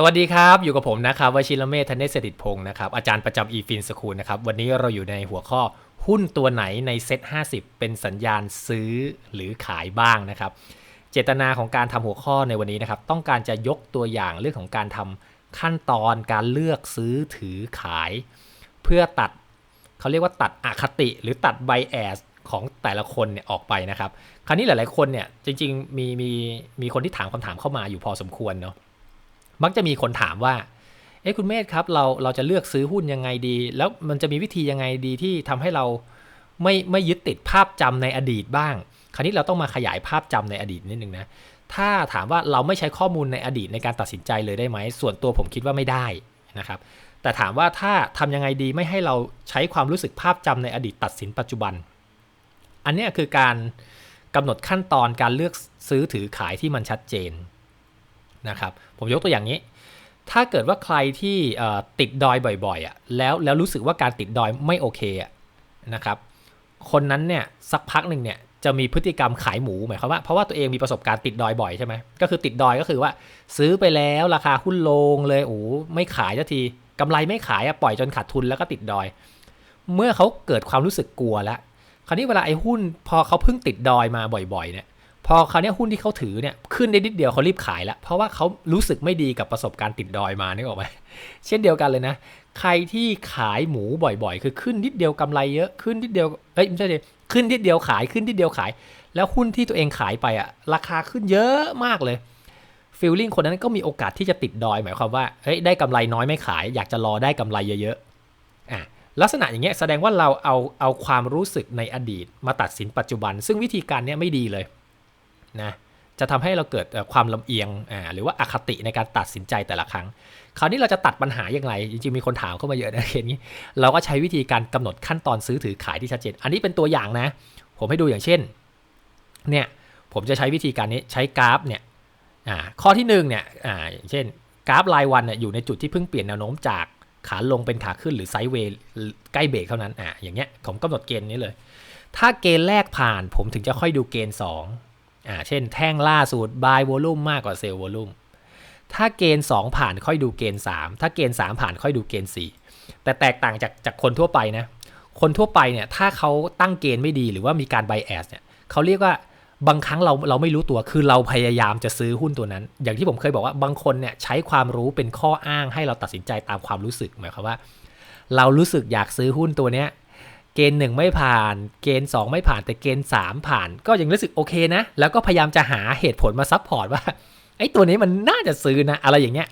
สวัสดีครับ อยู่กับผมนะครับวชิรเมธธเนศเศรษฐิตพงศ์นะครับอาจารย์ประจำ e f i n School นะครับวันนี้เราอยู่ในหัวข้อหุ้นตัวไหนในเซ็ต50 เป็นสัญญาณซื้อหรือขายบ้างนะครับ เจตนาของการทำหัวข้อในวันนี้นะครับ ต้องการจะยกตัวอย่างเรื่องของการทำขั้นตอนการเลือกซื้อถือขาย เพื่อตัดเขาเรียกว่าตัดอคติ หรือตัดไบแอสของแต่ละคนเนี่ยออกไปนะครับ คราวนี้หลาย ๆ คนเนี่ยจริง ๆ มีมีมีคนที่ถามคำถามเข้ามาอยู่พอสมควรเนาะ มักจะมีคนถามว่า เอ้คุณเมธครับ เราเราจะเลือกซื้อหุ้นยังไงดี แล้วมันจะมีวิธียังไงดีที่ทำให้เราไม่ไม่ยึดติดภาพจำในอดีตบ้าง คราวนี้เราต้องมาขยายภาพจำในอดีตนิดนึงนะ ถ้าถามว่าเราไม่ใช้ข้อมูลในอดีตในการตัดสินใจเลยได้ไหม ส่วนตัวผมคิดว่าไม่ได้นะครับ แต่ถามว่าถ้าทำยังไงดีไม่ให้เราใช้ความรู้สึกภาพจำในอดีตตัดสินปัจจุบัน อันนี้คือการกำหนดขั้นตอนการเลือกซื้อถือขายที่มันชัดเจน นะครับ ผมยกตัวอย่างนี้ ถ้าเกิดว่าใครที่ติดดอยบ่อยๆอะแล้วแล้วรู้สึกว่าการติดดอยไม่โอเคอะนะครับ คนนั้นเนี่ยสักพักหนึ่งเนี่ยจะมีพฤติกรรมขายหมูหมายความว่าเพราะว่าตัวเองมีประสบการณ์ติดดอยบ่อยใช่ไหมก็คือติดดอยก็คือว่า ซื้อไปแล้วราคาหุ้นลงเลยโอ้ไม่ขายสักทีกำไรไม่ขายอะปล่อยจนขาดทุนแล้วก็ติดดอย เมื่อเขาเกิดความรู้สึกกลัวแล้วคราวนี้เวลาไอ้หุ้นพอเขาเพิ่งติดดอยมาบ่อยๆเนี่ย พอคราวนี้หุ้นที่เขาถือเนี่ยขึ้นได้นิดเดียวเขารีบขายแล้วเพราะว่าเขารู้สึกไม่ดีกับประสบการณ์ติดดอยมานี่ออกไหมเช่นเดียวกันเลยนะ ใครที่ขายหมูบ่อยๆ คือขึ้นนิดเดียวกำไรเยอะขึ้นนิดเดียวเอ้ยไม่ใช่ดิขึ้นนิดเดียวขายขึ้นนิดเดียวขาย แล้วหุ้นที่ตัวเองขายไปอะราคาขึ้นเยอะมากเลยฟิลลิ่งคนนั้นก็มีโอกาสที่จะติดดอยหมายความว่าเฮ้ยได้กำไรน้อยไม่ขาย อยากจะรอได้กำไรเยอะๆอะลักษณะอย่างเงี้ยแสดงว่าเราเอาเอาความรู้สึกในอดีตมาตัดสินปัจจุบัน ซึ่งวิธีการเนี้ยไม่ดีเลย นะจะทำให้เราเกิดความลำเอียงอ่าหรือว่าอาคติในการตัดสินใจแต่ละครั้ง คราวนี้เราจะตัดปัญหาอย่างไร จริงๆ มีคนถามเข้ามาเยอะนะเห็นนี้ เราก็ใช้วิธีการกำหนดขั้นตอนซื้อถือขายที่ชัดเจน อันนี้เป็นตัวอย่างนะ ผมให้ดูอย่างเช่น เนี่ย ผมจะใช้วิธีการนี้ใช้กราฟเนี่ย อ่า ข้อที่1เนี่ย อ่า อย่างเช่น กราฟรายวันเนี่ยอยู่ในจุดที่เพิ่งเปลี่ยนแนวโน้มจากขาลงเป็นขาขึ้นหรือไซด์เวย์ใกล้เบรกเท่านั้น อ่า อย่างเงี้ย ผมกำหนดเกณฑ์นี้เลย ถ้าเกณฑ์แรกผ่าน ผมถึงจะค่อยดูเกณฑ์ 2 อ่าเช่นแท่งล่าสุด buy volume มากกว่า sell volume ถ้าเกณฑ์ 2 ผ่านค่อยดูเกณฑ์ 3 ถ้าเกณฑ์ 3 ผ่านค่อยดูเกณฑ์ 4 แต่แตกต่างจากจากคนทั่วไปนะคนทั่วไปเนี่ยถ้าเขาตั้งเกณฑ์ไม่ดีหรือว่ามีการ bias เนี่ยเขาเรียกว่าบางครั้งเราเราไม่รู้ตัวคือเราพยายามจะซื้อหุ้นตัวนั้น อย่างที่ผมเคยบอกว่าบางคนเนี่ยใช้ความรู้เป็นข้ออ้างให้เราตัดสินใจตามความรู้สึกหมายความว่า เรารู้สึกอยากซื้อหุ้นตัวเนี้ย เกณฑ์หนึ่งไม่ผ่าน เกณฑ์ 2 ไม่ผ่านแต่เกณฑ์ 3 ผ่าน ก็ยังรู้สึกโอเคนะ แล้วก็พยายามจะหาเหตุผลมาซับพอร์ตว่าไอ้ตัวนี้มันน่าจะซื้อนะ อะไรอย่างเงี้ย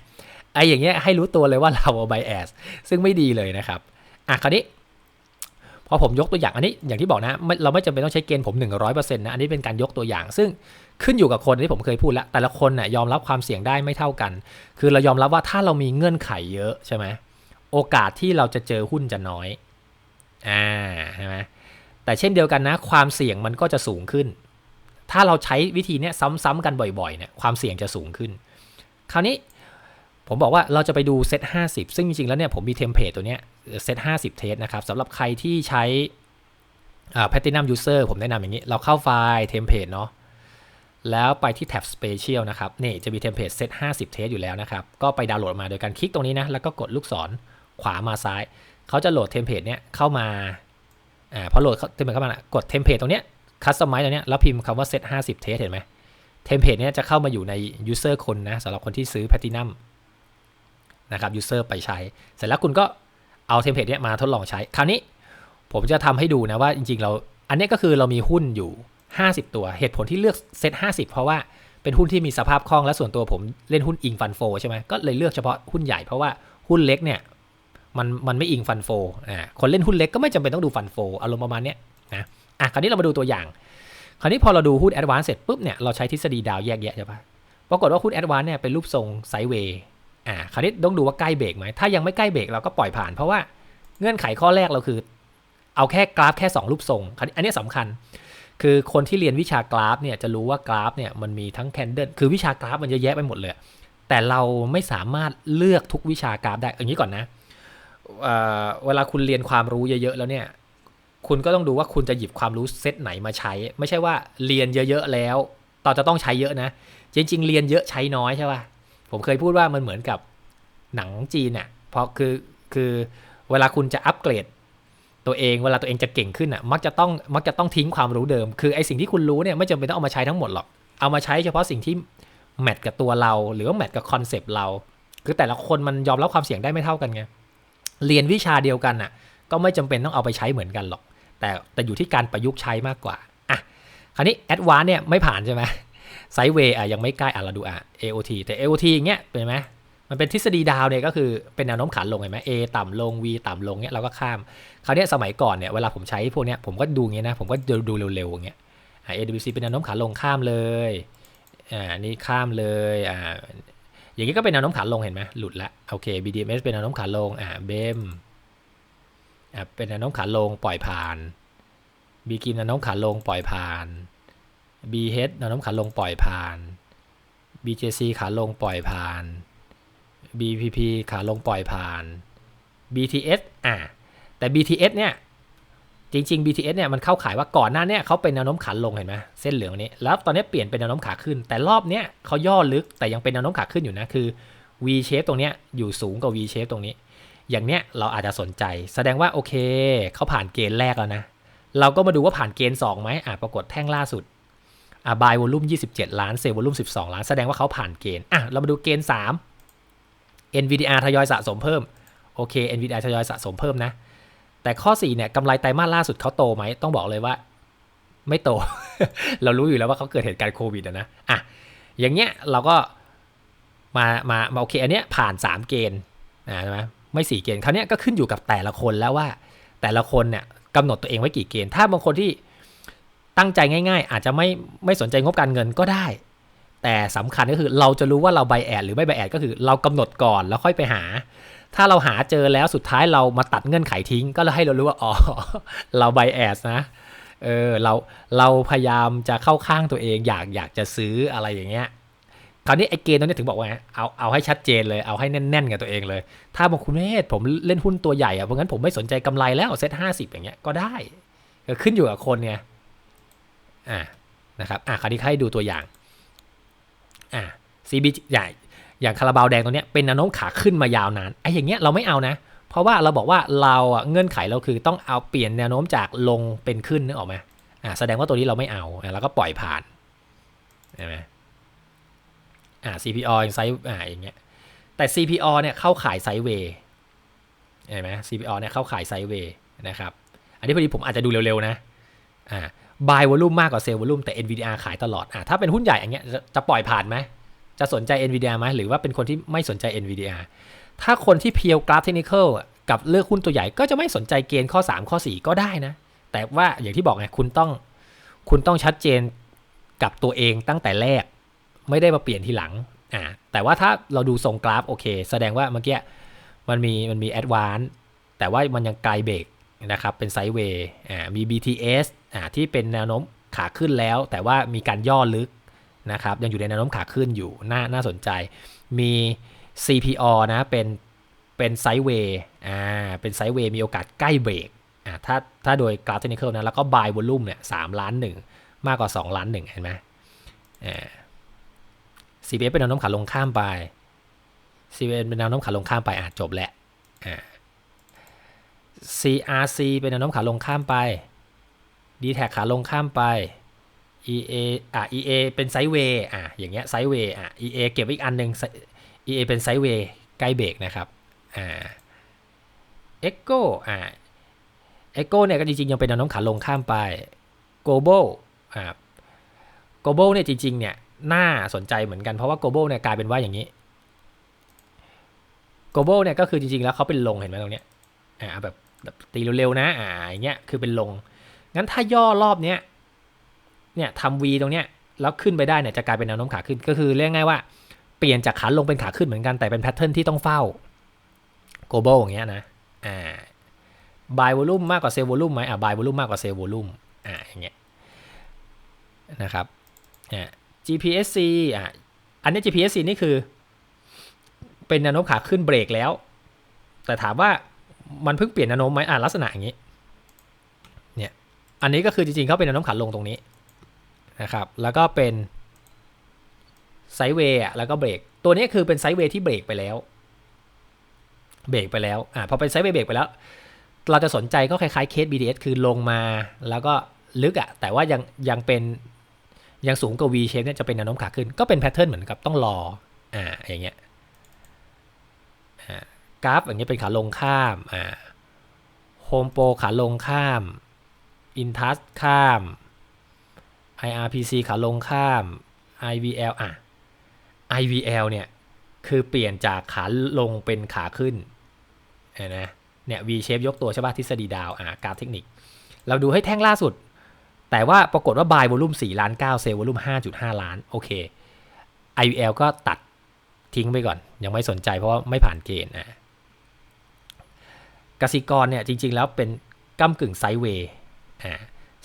ไอ้อย่างเงี้ยให้รู้ตัวเลยว่าเราไบแอสซึ่งไม่ดีเลยนะครับ อะคราวนี้พอผมยกตัวอย่างอันนี้อย่างที่บอกนะ เราไม่จำเป็นต้องใช้เกณฑ์ผม 100%นะ อันนี้เป็นการยกตัวอย่าง ซึ่งขึ้นอยู่กับคนที่ผมเคยพูดแล้ว แต่ละคนน่ยยอมรับความเสี่ยงได้ไม่เท่ากัน คือเรายอมรับว่าถ้าเรามีเงื่อนไขเยอะใช่ไหมโอกาสที่เราจะเจอหุ้นจะน้อย อ่าใช่ไหมแต่เช่นเดียวกันนะ ความเสี่ยงมันก็จะสูงขึ้น ถ้าเราใช้วิธีนี้ซ้ำๆกันบ่อยๆเนี่ยความเสี่ยงจะสูงขึ้น คราวนี้ผมบอกว่าเราจะไปดูเซต50 ซึ่งจริงๆ แล้วเนี่ยผมมีเทมเพลตตัวเนี้ยเซต50 เทสนะครับสำหรับใครที่ใช้แพตตินัมยูเซอร์ผมแนะนำอย่างนี้ เราเข้าไฟล์เทมเพลตเนาะแล้วไปที่แท็บ Special นะครับ นี่จะมีเทมเพลตเซต50 เทสอยู่แล้วนะครับ ก็ไปดาวน์โหลดมาโดยการคลิกตรงนี้นะ แล้วก็กดลูกศรขวามาซ้าย เขาจะโหลดเทมเพลตเนี้ยเข้ามาอ่าพอโหลดเทมเพลตเข้ามากดเทมเพลตตรงเนี้ยคัสตอมไมซ์ตัวเนี้ยแล้วพิมพ์คำว่า set 50 test เทสเห็นไหมเทมเพลตเนี้ยจะเข้ามาอยู่ใน user คนนะสำหรับคนที่ซื้อ platinum นะครับ user ไปใช้ เสร็จแล้วคุณก็เอาเทมเพลตเนี้ยมาทดลองใช้ คราวนี้ผมจะทำให้ดูนะว่าจริงๆเราอันนี้ก็คือเรามีหุ้นอยู่ 50 ตัว เหตุผลที่เลือกเซต50 เพราะว่าเป็นหุ้นที่มีสภาพคล่องและส่วนตัวผมเล่นหุ้นอิงฟันโฟใช่ไหมก็เลยเลือกเฉพาะหุ้นใหญ่เพราะว่าหุ้นเล็กเนี่ย มันมันไม่อิงฟันโฟอ่าคนเล่นหุ้นเล็กก็ไม่จำเป็นต้องดูฟันโฟอารมณ์ประมาณนี้นะอะคราวนี้เรามาดูตัวอย่าง คราวนี้พอเราดูหุ้นแอดวานซ์เสร็จปุ๊บเนี่ยเราใช้ทฤษฎีดาวแยกแยะใช่ปะปรากฏว่าหุ้นแอดวานซ์เนี่ยเป็นรูปทรงไซด์เวย์อ่าคราวนี้ต้องดูว่าใกล้เบรกไหมถ้ายังไม่ใกล้เบรกเราก็ปล่อยผ่าน เพราะว่าเงื่อนไขข้อแรกเราคือ เอาแค่กราฟแค่ 2 รูปทรง อันนี้สำคัญ คือคนที่เรียนวิชากราฟเนี่ยจะรู้ว่ากราฟเนี่ยมันมีทั้งแคนเดิลคือวิชากราฟมันเยอะแยะไปหมดเลย แต่เราไม่สามารถเลือกทุกวิชากราฟได้อย่างนี้ก่อนนะ เวลาคุณเรียนความรู้เยอะๆแล้วเนี่ย คุณก็ต้องดูว่าคุณจะหยิบความรู้เซตไหนมาใช้ ไม่ใช่ว่าเรียนเยอะๆแล้วตอนจะต้องใช้เยอะนะ จริง ๆ เรียนเยอะใช้น้อยใช่ป่ะผมเคยพูดว่ามันเหมือนกับหนังจีนเนี่ยเพราะคือคือเวลาคุณจะอัปเกรดตัวเองเวลาตัวเองจะเก่งขึ้นอะมักจะต้องมักจะต้องทิ้งความรู้เดิม คือไอสิ่งที่คุณรู้เนี่ยไม่จำเป็นต้องเอามาใช้ทั้งหมดหรอกเอามาใช้เฉพาะสิ่งที่แมทกับตัวเรา หรือว่าแมทกับคอนเซปต์เรา คือแต่ละคนมันยอมรับความเสี่ยงได้ไม่เท่ากันไง เรียนวิชาเดียวกันอะ ก็ไม่จำเป็นต้องเอาไปใช้เหมือนกันหรอก แต่แต่อยู่ที่การประยุกต์ใช้มากกว่าอะคราวนี้แอดวานเนี่ยไม่ผ่านใช่ไหมไซเวย์อะยังไม่ใกล้อะเราดูอะ AOT แต่ AOT อย่างเงี้ยเป็นไหมมันเป็นทฤษฎีดาวเนี่ยก็คือเป็นแนวโน้มขาลงเห็นไหม A ต่ำลง V ต่ำลงเนี่ยเราก็ข้ามคราวนี้สมัยก่อนเนี่ยเวลาผมใช้พวกเนี้ยผมก็ดูเงี้ยนะผมก็ดูเร็วๆอย่างเงี้ยอ่า AWC เป็นแนวโน้มขาลงข้ามเลยอ่านี่ข้ามเลยอ่า อย่างนี้ก็เป็นแนวโน้มขาลงเห็นไหมหลุดละโอเค BDMs เป็นแนวโน้มขาลงอ่าเบมอ่าเป็นแนวโน้มขาลงปล่อยผ่าน B กิมแนวโน้มขาลงปล่อยผ่าน BH แนวโน้มขาลงปล่อยผ่าน BJC ขาลงปล่อยผ่าน BPP ขาลงปล่อยผ่าน BTS อะแต่ BTS เนี่ย จริงๆ BTS เนี่ยมันเข้าขายว่าก่อนหน้าเนี่ยเขาเป็นแนวโน้มขาลงเห็นไหมเส้นเหลืองนี้ แล้วตอนนี้เปลี่ยนเป็นแนวโน้มขาขึ้น แต่รอบเนี้ยเขาย่อลึกแต่ยังเป็นแนวโน้มขาขึ้นอยู่นะคือ V shape ตรงเนี้ยอยู่สูงกว่า V shape ตรงนี้ อย่างเนี้ยเราอาจจะสนใจ แสดงว่าโอเคเขาผ่านเกณฑ์แรกแล้วนะ เราก็มาดูว่าผ่านเกณฑ์2ไหมอะปรากฏแท่งล่าสุดอะ buy volume 27 ล้าน sell volume 12 ล้าน แสดงว่าเขาผ่านเกณฑ์อะเรามาดูเกณฑ์ 3 NVDR ทยอยสะสมเพิ่มโอเค NVDR ทยอยสะสมเพิ่มนะ แต่ข้อ4เนี่ยกำไรไตรมาสล่าสุดเขาโตไหมต้องบอกเลยว่า ไม่โต เรารู้อยู่แล้วว่าเขาเกิดเหตุการณ์โควิดนะอะอย่างเงี้ยเราก็มามามาโอเคอันเนี้ยผ่าน 3 เกณฑ์นะใช่ไหมไม่4เกณฑ์คราวเนี้ยก็ขึ้นอยู่กับแต่ละคนแล้วว่า แต่ละคนเนี่ยกำหนดตัวเองไว้กี่เกณฑ์ ถ้าบางคนที่ตั้งใจง่าย ๆ อาจจะไม่ไม่สนใจงบการเงินก็ได้ แต่สำคัญก็คือเราจะรู้ว่าเราไบแอดหรือไม่ไบแอดก็คือเรากำหนดก่อนแล้วค่อยไปหา ถ้าเราหาเจอแล้วสุดท้ายเรามาตัดเงื่อนไขทิ้ง ก็ให้เรารู้ว่าอ๋อเราไบแอดนะเออเราเราพยายามจะเข้าข้างตัวเองอยากอยากจะซื้ออะไรอย่างเงี้ยคราวนี้ไอ้เกณฑ์ตรงนี้ถึงบอกว่าเอาเอาให้ชัดเจนเลยเอาให้แน่นๆกับตัวเองเลย ถ้าบางคุณเมธผมเล่นหุ้นตัวใหญ่อะเพราะงั้นผมไม่สนใจกำไรแล้วเซ็ตห้าสิบอย่างเงี้ยก็ได้ก็ขึ้นอยู่กับคนไงอ่านะครับอะคราวนี้ให้ดูตัวอย่างอ่า CB ใหญ่ อย่างคาราบาวแดงตัวเนี้ยเป็นแนวโน้มขาขึ้นมายาวนานไอ้อย่างเงี้ยเราไม่เอานะ เพราะว่าเราบอกว่าเราเงื่อนไขเราคือต้องเอาเปลี่ยนแนวโน้มจากลงเป็นขึ้นนึกออกไหมอ่าแสดงว่าตัวนี้เราไม่เอาแล้วก็ปล่อยผ่านใช่ไหมอ่า CPO ยังไซส์อ่าอย่างเงี้ยแต่ CPO เนี่ยเข้าขายไซด์เวย์เห็นไหม CPO เนี่ยเข้าขายไซด์เวย์นะครับ อันนี้พอดีผมอาจจะดูเร็วๆนะ อ่า buy volume มากกว่า sell volume แต่ NVDR ขายตลอด อ่าถ้าเป็นหุ้นใหญ่อย่างเงี้ยจะปล่อยผ่านไหม จะสนใจ NVDR ไหมหรือว่าเป็นคนที่ไม่สนใจ NVDR ถ้าคนที่เพียวกราฟเทคนิคกับเลือกหุ้นตัวใหญ่ก็จะไม่สนใจเกณฑ์ข้อ 3 ข้อ 4 ก็ได้นะ แต่ว่าอย่างที่บอกไงคุณต้องคุณต้องชัดเจนกับตัวเองตั้งแต่แรก ไม่ได้มาเปลี่ยนทีหลังอ่าแต่ว่าถ้าเราดูทรงกราฟโอเค แสดงว่าเมื่อกี้มันมีมันมีแอดวานแต่ว่ามันยังไกลเบรกนะครับเป็นไซด์เวย์อ่ามี BTS อ่าที่เป็นแนวโน้มขาขึ้นแล้ว แต่ว่ามีการย่อลึก นะครับยังอยู่ในแนวโน้มขาขึ้นอยู่น่าน่าสนใจ มี CPO นะเป็นเป็นไซด์เวย์อ่าเป็นไซด์เวย์มีโอกาสใกล้เบรกอ่าถ้าถ้าโดยกราฟเทคนิคนะแล้วก็ buy volume เนี่ยสามล้านหนึ่งมากกว่า 2 ล้านหนึ่งเห็นไหมอ่า CPS เป็นแนวโน้มขาลงข้ามไป CPS เป็นแนวโน้มขาลงข้ามไปอะจบแหละอ่า CRC เป็นแนวโน้มขาลงข้ามไป d t แทขาลงข้ามไป EA อะ EA เป็นไซด์เวย์อะอย่างเงี้ยไซด์เวย์อะ EA เก็บไว้อีกอันหนึ่ง EA เป็นไซด์เวย์ใกล้เบรกนะครับอ่า Echo อ่า Echo เนี่ยก็จริงๆ ยังเป็นแนวโน้มขาลงข้ามไป Global อ่า Global เนี่ยจริงๆเนี่ยน่าสนใจเหมือนกันเพราะว่า Global เนี่ยกลายเป็นว่าอย่างนี้ Global เนี่ยก็คือจริงๆ แล้วเขาเป็นลงเห็นไหมตรงเนี้ยอ่าแบบตีเร็วๆนะอ่าอย่างเงี้ยคือเป็นลงงั้นถ้าย่อรอบเนี้ย เนี่ยทำ V ตรงเนี้ยแล้วขึ้นไปได้เนี่ยจะกลายเป็นแนวโน้มขาขึ้น ก็คือเรียกง่ายว่าเปลี่ยนจากขาลงเป็นขาขึ้นเหมือนกันแต่เป็นแพทเทิร์นที่ต้องเฝ้า global อย่างเงี้ยนะอ่า buy volume มากกว่า sell volume ไหมอ่า buy volume มากกว่า sell volume อ่าอย่างเงี้ยนะครับอ่า GPSC อ่าอันนี้ GPSC นี่คือ เป็นแนวโน้มขาขึ้นเบรกแล้ว แต่ถามว่ามันเพิ่งเปลี่ยนแนวโน้มไหมอ่าลักษณะอย่างนี้ เนี่ย อันนี้ก็คือจริงๆเขาเป็นแนวโน้มขาลงตรงนี้ นะครับแล้วก็เป็นไซเวย์อะแล้วก็เบรกตัวนี้คือเป็นไซเวย์ที่เบรกไปแล้วเบรกไปแล้วอ่าพอเป็นไซเวย์เบรกไปแล้ว เราจะสนใจก็คล้ายๆเคส BDS คือลงมาแล้วก็ลึกอะแต่ว่ายังยังเป็นยังสูงกว่า V shape เนี่ยจะเป็นแนวโน้มขาขึ้นก็เป็นแพทเทิร์นเหมือนกับต้องรออ่าอย่างเงี้ยอ่ากราฟอย่างเงี้ยเป็นขาลงข้ามอ่าโฮมโปรขาลงข้ามอินทัสข้าม IRPC ขาลงข้าม IVL อะ IVL เนี่ย คือเปลี่ยนจากขาลงเป็นขาขึ้นนไหมเนี่ย V shape ยกตัวใช่ป่ะทฤษฎีดาวอะกราฟเทคนิค เราดูให้แท่งล่าสุด แต่ว่าปรากฏว่า buy volume 4ล้าน9 sell volume 5.5 ล้าน โอเค IVL ก็ตัดทิ้งไปก่อน ยังไม่สนใจเพราะว่าไม่ผ่านเกณฑ์อะกสิกรเนี่ยจริง ๆ แล้วเป็นก้ากึ่งไซด์เวย์อ่า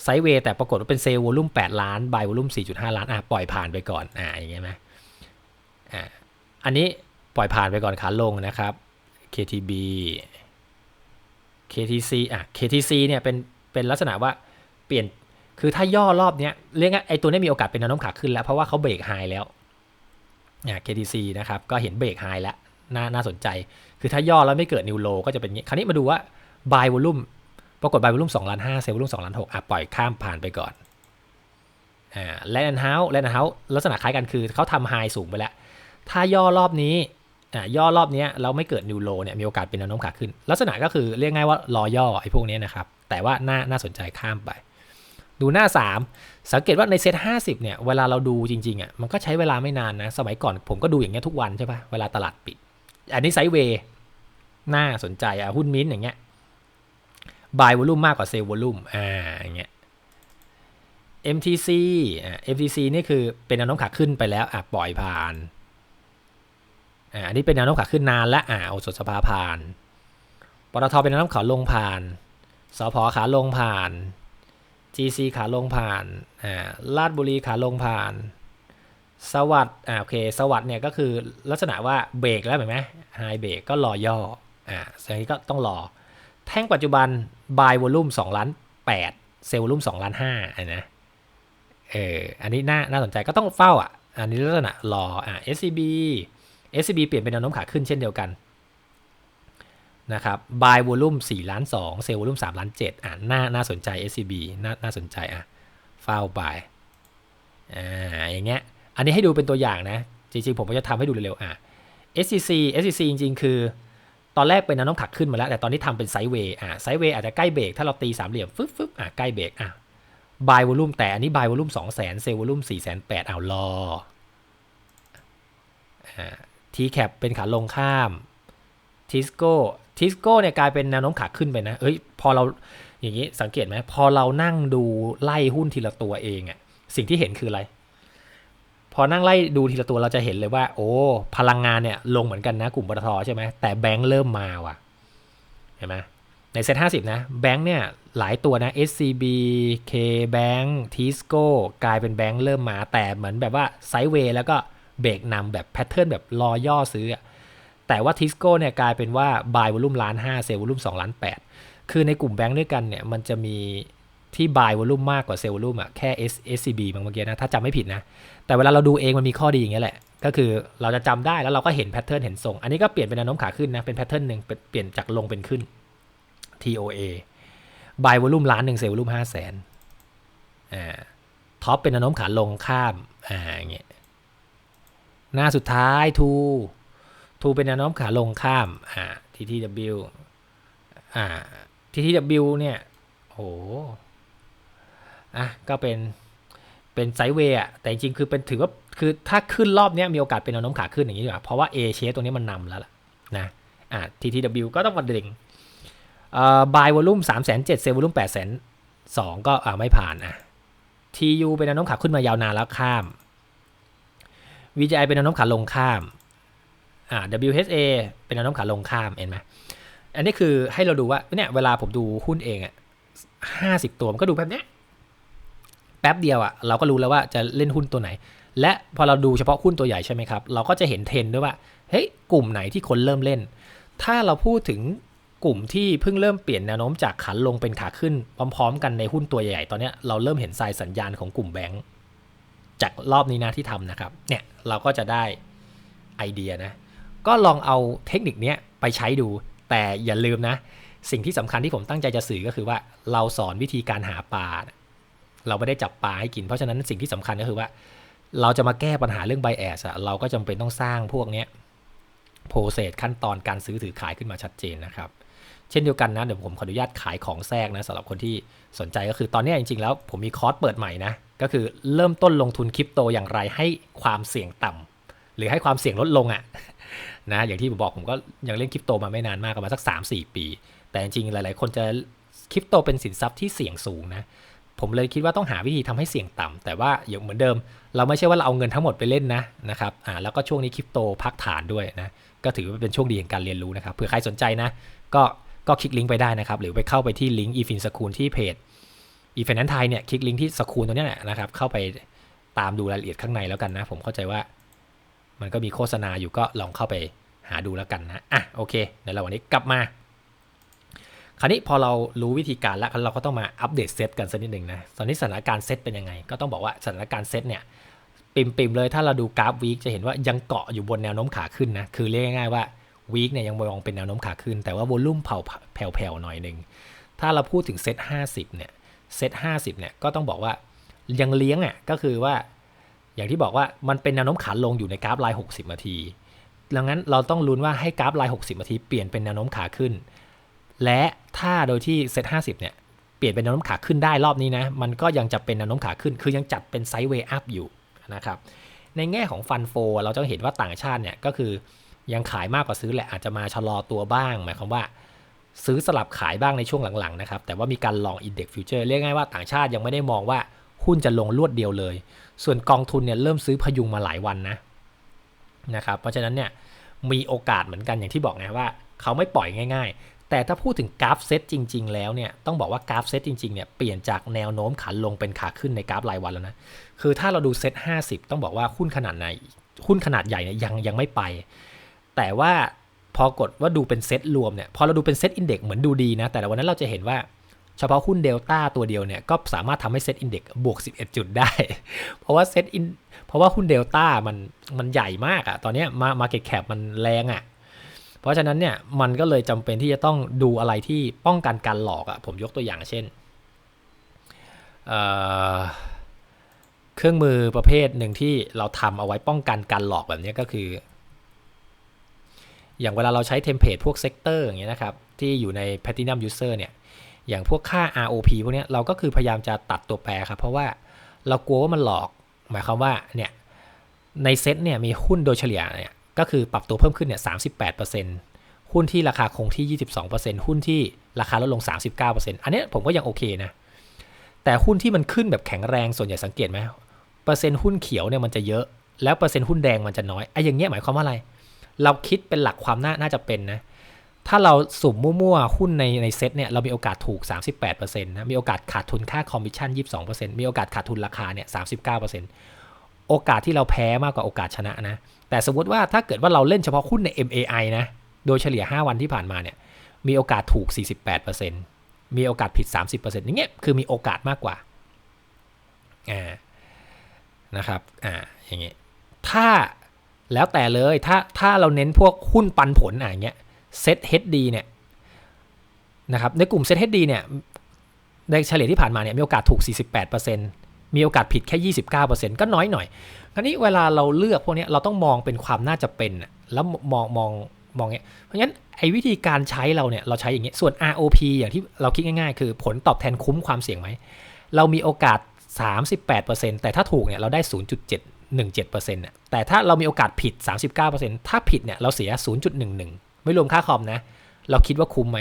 ไซเวย์แต่ปรากฏว่าเป็นเซลล์วอลุ่ม8ล้านบายวอลุ่ม4.5 ล้านอะปล่อยผ่านไปก่อนอ่าอย่างเงี้ยไหมอ่าอันนี้ปล่อยผ่านไปก่อนขาลงนะครับ KTB KTC อะ KTC เนี่ยเป็นเป็นลักษณะว่าเปลี่ยนคือถ้าย่อรอบเนี้ยเรียกง่ายไอตัวนี้มีโอกาสเป็นแนวโน้มขาขึ้นแล้ว เพราะว่าเขาเบรกไฮแล้วอ่า KTC นะครับก็เห็นเบรกไฮแล้วน่าน่าสนใจ คือถ้าย่อแล้วไม่เกิดนิวโลก็จะเป็นอย่างนี้คราวนี้มาดูว่า buy volume ปรากฏ buy volume 2ล้าน5เซลล์ volume 2ล้าน6อะปล่อยข้ามผ่านไปก่อนอ่าแลนด์เฮาส์แลนด์เฮาส์ลักษณะคล้ายกันคือเขาทำไฮสูงไปแล้ว ถ้าย่อรอบนี้อ่าย่อรอบนี้เราไม่เกิดนิวโลเนี่ยมีโอกาสเป็นแนวโน้มขาขึ้น ลักษณะก็คือเรียกง่ายว่ารอย่อไอ้พวกนี้นะครับ แต่ว่าน่าน่าสนใจข้ามไป ดูหน้า 3 สังเกตว่าในเซต50เนี่ยเวลาเราดูจริงๆอะมันก็ใช้เวลาไม่นานนะ สมัยก่อนผมก็ดูอย่างเงี้ยทุกวันใช่ปะเวลาตลาดปิด อันนี้ไซด์เวย์น่าสนใจอะหุ้นมิ้นท์อย่างเงี้ย บายวอลุ่มมากกว่าเซลล์วอลุ่มอ่าอย่างเงี้ย MTC อ่า MTC นี่คือเป็นแนวโน้มขาขึ้นไปแล้วอะปล่อยผ่านอ่าอันนี้เป็นแนวโน้มขาขึ้นนานแล้วอ่าเอาสดสภาผ่านปตทเป็นแนวโน้มขาลงผ่านสพขาลงผ่าน GC ขาลงผ่านอ่าลาดบุรีขาลงผ่าน สวัสด์อ่าโอเค สวัสด์เนี่ยก็คือลักษณะว่าเบรกแล้วเห็นไหมไฮเบรกก็รอย่ออ่าสิ่งนี้ก็ต้องรอ แท่งปัจจุบัน buy volume 2ล้าน8เซลล์ volume 2ล้าน5อะนะเอออันนี้น่าน่าสนใจก็ต้องเฝ้าอะ อันนี้ลักษณะรออะ SCB SCB เปลี่ยนเป็นแนวโน้มขาขึ้นเช่นเดียวกันนะครับ buy volume 4ล้าน2เซลล์ volume 3ล้าน7อะน่าน่าสนใจ SCB น่าน่าสนใจอะเฝ้า buy อ่าอย่างเงี้ยอันนี้ให้ดูเป็นตัวอย่างนะ จริงๆ ผมก็จะทำให้ดูเร็วๆอะ SCC SCC จริงๆ คือ ตอนแรกเป็นแนวโน้มขักขึ้นมาแล้ว แต่ตอนนี้ทำเป็นไซด์เวย์อะไซด์เวย์อาจจะใกล้เบรกถ้าเราตีสามเหลี่ยมฟึ๊บฟึ๊บอะใกล้เบรกอะบายวอลุ่มแต่อันนี้บายวอลุ่มสองแสนเซลวอลุ่มสี่แสนแปดเอารออ่าทีแคปเป็นขาลงข้ามทิสโก้ทิสโก้เนี่ยกลายเป็นแนวโน้มขาขึ้นไปนะเอ้ยพอเราอย่างนี้สังเกตไหมพอเรานั่งดูไล่หุ้นทีละตัวเองอะสิ่งที่เห็นคืออะไร พอนั่งไล่ดูทีละตัวเราจะเห็นเลยว่า โอ้ พลังงานเนี่ยลงเหมือนกันนะกลุ่มปตทใช่ไหมแต่แบงค์เริ่มมาว่ะเห็นไหมในเซ็ตห้าสิบนะแบงค์เนี่ยหลายตัวนะ SCB K Bank Tisco กลายเป็นแบงค์เริ่มมา แต่เหมือนแบบว่าไซด์เวย์แล้วก็เบรกนำแบบแพทเทิร์นแบบรอย่อซื้อ แต่ว่า Tisco เนี่ยกลายเป็นว่า buy volume ล้านห้าเซลล์ volume สองล้านแปดคือในกลุ่มแบงค์ด้วยกันเนี่ยมันจะมี ที่ buy volume มากกว่าเซลล์ volume อะแค่ S SCB บางเมื่อกี้นะ ถ้าจำไม่ผิดนะ แต่เวลาเราดูเองมันมีข้อดีอย่างเงี้ยแหละ ก็คือเราจะจำได้แล้วเราก็เห็นแพทเทิร์นเห็นทรง อันนี้ก็เปลี่ยนเป็นแนวโน้มขาขึ้นนะ เป็นแพทเทิร์นหนึ่งเปลี่ยนจากลงเป็นขึ้น TOA buy volume ล้านหนึ่งเซลล์ volume ห้าแสนอ่าท็อปเป็นแนวโน้มขาลงข้ามอ่าอย่างเงี้ยหน้าสุดท้ายทูทูเป็นแนวโน้มขาลงข้ามอ่า TTW อ่า TTW เนี่ยโห อะก็เป็นเป็นไซด์เวย์อะแต่จริงๆคือเป็นถือว่าคือถ้าขึ้นรอบนี้มีโอกาสเป็นแนวโน้มขาขึ้นอย่างนี้ดีกว่าเพราะว่า A shape ตัวนี้มันนำแล้วล่ะนะอ่า TTW ก็ต้องมาดึงเอ่อ buy volume 3 7 0 0 0 sell volume 8 2 0 0 0ก็อ่าไม่ผ่านอะ TU เป็นแนวโน้มขาขึ้นมายาวนานแล้วข้าม VGI เป็นแนวโน้มขาลงข้ามอ่า WHA เป็นแนวโน้มขาลงข้ามเห็นไหมอันนี้คือให้เราดูว่าเนี่ยเวลาผมดูหุ้นเองอะห้าสิบตัวมันก็ดูแบบเนี้ย แป๊บเดียวอะ่ะเราก็รู้แล้วว่าจะเล่นหุ้นตัวไหน และพอเราดูเฉพาะหุ้นตัวใหญ่ใช่ไหมครับ เราก็จะเห็นเทรนด์ด้วยว่าเฮ้ยกลุ่มไหนที่คนเริ่มเล่น ถ้าเราพูดถึงกลุ่มที่เพิ่งเริ่มเปลี่ยนแนวโน้มจากขาลงเป็นขาขึ้น พร้อม ๆ กันในหุ้นตัวใหญ่ๆตอนนี้เราเริ่มเห็นสายสัญญาณของกลุ่มแบงก์จากรอบนี้นะที่ทำนะครับเนี่ยเราก็จะได้ไอเดียนะก็ลองเอาเทคนิคนี้ไปใช้ดู แต่อย่าลืมนะ สิ่งที่สำคัญที่ผมตั้งใจจะสื่อก็คือว่าเราสอนวิธีการหาปลา เราไม่ได้จับปลาให้กิน เพราะฉะนั้นสิ่งที่สำคัญก็คือว่า เราจะมาแก้ปัญหาเรื่องไบแอสอะเราก็จำเป็นต้องสร้างพวกเนี้ยโปรเซสขั้นตอนการซื้อถือขายขึ้นมาชัดเจนนะครับ เช่นเดียวกันนะเดี๋ยวผมขออนุญาตขายของแทรกนะสำหรับคนที่สนใจก็คือตอนนี้จริงๆ แล้วผมมีคอร์สเปิดใหม่นะก็คือเริ่มต้นลงทุนคริปโตอย่างไรให้ความเสี่ยงต่ำหรือให้ความเสี่ยงลดลงอะ่ะนะอย่างที่ผมบอกผมก็ยังเล่นคริปโตมาไม่นานมากประมาณสัก 3-4 ปี แต่จริงๆหลายๆ คนจะคริปโตเป็นสินทรัพย์ที่เสี่ยงสูงนะ ผมเลยคิดว่าต้องหาวิธีทำให้เสี่ยงต่ำแต่ว่าอย่างเหมือนเดิม เราไม่ใช่ว่าเราเอาเงินทั้งหมดไปเล่นนะนะครับอ่าแล้วก็ช่วงนี้คริปโตพักฐานด้วยนะก็ถือว่าเป็นช่วงดีของการเรียนรู้นะครับเผื่อใครสนใจนะ ก็ก็คลิกลิงก์ไปได้นะครับ หรือไปเข้าไปที่ลิงก์ e f i n s c h o o l ที่เพจ e f i n a n c e ไทยเนี่ยคลิกลิงก์ที่สคูลตัวนี้แหละนะครับเข้าไปตามดูรายละเอียดข้างในแล้วกันนะ ผมเข้าใจว่า มันก็มีโฆษณาอยู่ก็ลองเข้าไปหาดูแล้วกันนะอะโอเคในระหว่างนี้กลับมา คราวนี้พอเรารู้วิธีการแล้วเราก็ต้องมาอัปเดตเซตกันสักนิดหนึ่งนะตอนนี้สถานการณ์เซตเป็นยังไง ก็ต้องบอกว่าสถานการณ์เซตเนี่ยปิมๆเลยถ้าเราดูกราฟวีคจะเห็นว่ายังเกาะอยู่บนแนวโน้มขาขึ้นนะคือเรียกง่ายๆว่าวีคเนี่ยยังมองเป็นแนวโน้มขาขึ้น แต่ว่าวอลุ่มเผาแผ่วๆหน่อยหนึ่งถ้าเราพูดถึงเซต50เนี่ยเซต50เนี่ยก็ต้องบอกว่ายังเลี้ยงอะก็คือว่าอย่างที่บอกว่ามันเป็นแนวโน้มขาลงอยู่ในกราฟลน์60 นาทีดังนั้นเราต้องลุ้นว่าให้กราฟลน์60 นาทีเปลี่ยนเป็นแนวโน้มขาขึ้น และถ้าโดยที่เซต50เนี่ยเปลี่ยนเป็นแนวโน้มขาขึ้นได้รอบนี้นะมันก็ยังจะเป็นแนวโน้มขาขึ้น คือยังจัดเป็นไซด์เวย์อัพอยู่นะครับในแง่ของฟันโฟเราจะเห็นว่าต่างชาติเนี่ยก็คือยังขายมากกว่าซื้อแหละอาจจะมาชะลอตัวบ้าง หมายความว่า ซื้อสลับขายบ้างในช่วงหลังๆนะครับแต่ว่ามีการลองอินเด็กซ์ฟิวเจอร์เรียกง่ายว่าต่างชาติยังไม่ได้มองว่าหุ้นจะลงรวดเดียวเลย ส่วนกองทุนเนี่ยเริ่มซื้อพยุงมาหลายวันนะนะครับเพราะฉะนั้นเนี่ยมีโอกาสเหมือนกันอย่างที่บอกนะว่า เขาไม่ปล่อยง่าย ๆ แต่ถ้าพูดถึงกราฟเซตจริง ๆ แล้วเนี่ยต้องบอกว่ากราฟเซตจริงๆเนี่ยเปลี่ยนจากแนวโน้มขาลงเป็นขาขึ้นในกราฟรายวันแล้วนะคือถ้าเราดูเซต50 ต้องบอกว่าหุ้นขนาดไหนหุ้นขนาดใหญ่เนี่ยยังยังไม่ไป แต่ว่าพอกดว่าดูเป็นเซตรวมเนี่ยพอเราดูเป็นเซตอินเด็กเหมือนดูดีนะ แต่วันนั้นเราจะเห็นว่าเฉพาะหุ้นเดลต้าตัวเดียวเนี่ยก็สามารถทำให้เซตอินเด็กบวก 11 จุดได้ เพราะว่าเซตอินเพราะว่าหุ้นเดลต้ามันมันใหญ่มากอะตอนนี้มามาเก็ตแคปมันแรงอะ เพราะฉะนั้นเนี่ยมันก็เลยจำเป็นที่จะต้องดูอะไรที่ป้องกันการหลอกอะผมยกตัวอย่างเช่นเเครื่องมือประเภทหนึ่งที่เราทำเอาไว้ป้องกันการหลอกแบบนี้ก็คือ อย่างเวลาเราใช้เทมเพลตพวกเซกเตอร์อย่างเงี้ยนะครับที่อยู่ใน Platinum User เนี่ยอย่างพวกค่า ROP พวกนี้เราก็คือพยายามจะตัดตัวแปรครับ เพราะว่าเรากลัวว่ามันหลอก หมายความว่าเนี่ยในเซ็ตเนี่ยมีหุ้นโดยเฉลี่ยเนี่ย ก็คือปรับตัวเพิ่มขึ้นเนี่ย38%หุ้นที่ราคาคงที่ 22%หุ้นที่ราคาลดลง 39%อันนี้ผมก็ยังโอเคนะ แต่หุ้นที่มันขึ้นแบบแข็งแรงส่วนใหญ่สังเกตไหมเปอร์เซ็นต์หุ้นเขียวเนี่ยมันจะเยอะ แล้วเปอร์เซ็นต์หุ้นแดงมันจะน้อยไอ้อย่างเงี้ยหมายความว่าอะไร เราคิดเป็นหลักความน่าน่าจะเป็นนะถ้าเราสุ่มมั่วๆ หุ้นในในเซ็ตเนี่ยเรามีโอกาสถูก 38%นะ มีโอกาสขาดทุนค่าคอมมิชชั่น 22%มีโอกาสขาดทุนราคาเนี่ย 39%โอกาสที่เราแพ้มากกว่าโอกาสชนะนะ แต่สมมติว่าถ้าเกิดว่าเราเล่นเฉพาะหุ้นใน MAI นะ โดยเฉลี่ย 5 วันที่ผ่านมาเนี่ย มีโอกาสถูก 48%มีโอกาสผิด 30%อย่างเงี้ย คือมีโอกาสมากกว่า อ่า นะครับ อ่า อย่างเงี้ย ถ้าแล้วแต่เลย ถ้า ถ้าเราเน้นพวกหุ้นปันผลอะไรเงี้ย เซ็ตเฮดดีเนี่ย นะครับ ในกลุ่มเซ็ตเฮดดีเนี่ย ในเฉลี่ยที่ผ่านมาเนี่ย มีโอกาสถูก 48% มีโอกาสผิดแค่ 29%ก็น้อยหน่อยคราวนี้เวลาเราเลือกพวกนี้เราต้องมองเป็นความน่าจะเป็นแล้วมองมองมองเงี้ยเพราะงั้นไอ้วิธีการใช้เราเนี่ยเราใช้อย่างเงี้ยส่วน ROP อย่างที่เราคิดง่ายๆ คือผลตอบแทนคุ้มความเสี่ยงไหมเรามีโอกาส 38%แต่ถ้าถูกเนี่ยเราได้ 0.7 17%เนี่ยแต่ถ้าเรามีโอกาสผิด 39%ถ้าผิดเนี่ยเราเสีย 0.11 ไม่รวมค่าคอมนะ เราคิดว่าคุ้มไหม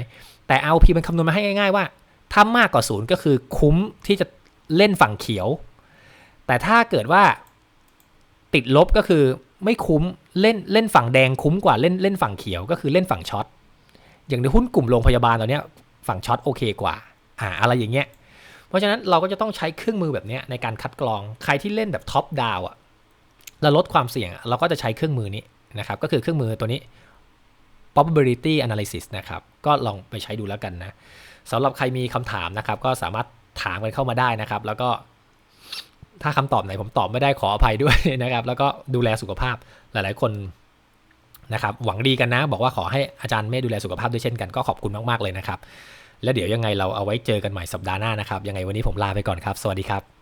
แต่ ROP มันคำนวณมาให้ง่ายๆว่าถ้ามากกว่า 0 ก็คือคุ้มที่จะ เล่นฝั่งเขียว แต่ถ้าเกิดว่าติดลบก็คือไม่คุ้มเล่นเล่นฝั่งแดงคุ้มกว่าเล่นเล่นฝั่งเขียวก็คือเล่นฝั่งช็อตอย่างในหุ้นกลุ่มโรงพยาบาลตอนนี้ฝั่งช็อตโอเคกว่าอ่าอะไรอย่างเงี้ยเพราะฉะนั้นเราก็จะต้องใช้เครื่องมือแบบนี้ในการคัดกรองใครที่เล่นแบบท็อปดาวอะเราลดความเสี่ยงเราก็จะใช้เครื่องมือนี้นะครับก็คือเครื่องมือตัวนี้ probability analysis นะครับก็ลองไปใช้ดูแล้วกันนะสำหรับใครมีคำถามนะครับก็สามารถ ถามกันเข้ามาได้นะครับ แล้วก็ ถ้าคำตอบไหนผมตอบไม่ได้ขออภัยด้วยนะครับ แล้วก็ดูแลสุขภาพหลาย ๆ คนนะครับ หวังดีกันนะ บอกว่าขอให้อาจารย์เมฆดูแลสุขภาพด้วยเช่นกันก็ขอบคุณมาก ๆ เลยนะครับ แล้วเดี๋ยวยังไงเราเอาไว้เจอกันใหม่สัปดาห์หน้านะครับ ยังไงวันนี้ผมลาไปก่อนครับ สวัสดีครับ